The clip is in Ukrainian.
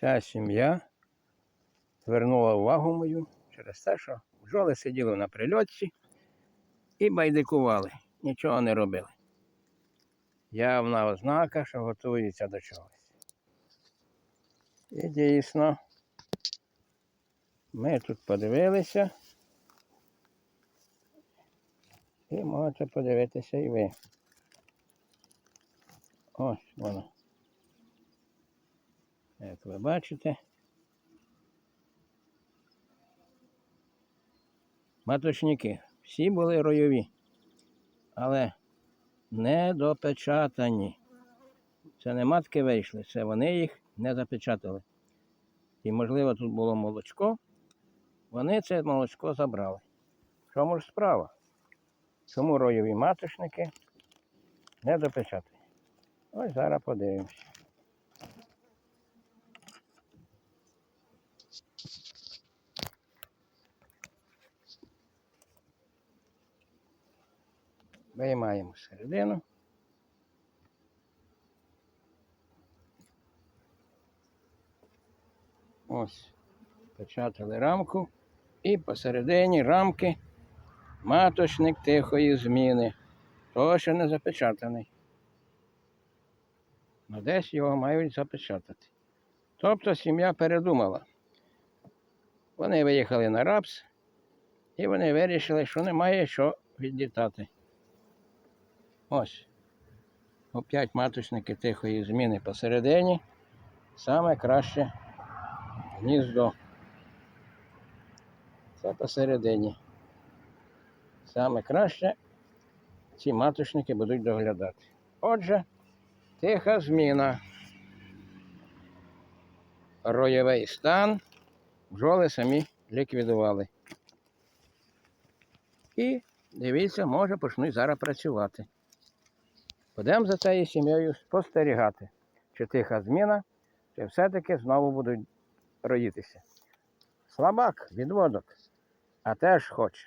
Ця сім'я звернула увагу мою через те, що бджоли сиділи на прильотці і байдикували, нічого не робили. Явна ознака, що готуються до чогось. І дійсно, ми тут подивилися. І можете подивитися і ви. Ось воно. Як ви бачите. Маточники всі були ройові, але не допечатані. Це не матки вийшли, це вони їх не запечатали. І, можливо, тут було молочко. Вони це молочко забрали. В чому ж справа? Чому ройові маточники не допечатані? Ось зараз подивимося. Виймаємо середину. Ось, печатали рамку. І посередині рамки маточник тихої зміни. Того ще не запечатаний. Ну, десь його мають запечатати. Тобто сім'я передумала. Вони виїхали на рапс і вони вирішили, що немає що відлітати. Ось. Опять маточники тихої зміни посередині. Саме краще гніздо. Це посередині. Саме краще ці маточники будуть доглядати. Отже, тиха зміна. Роєвий стан. Бджоли самі ліквідували. І дивіться, може почнуть зараз працювати. Будемо за цією сім'єю спостерігати, чи тиха зміна, чи все-таки знову будуть роїтися. Слабак, відводок, а теж хоче.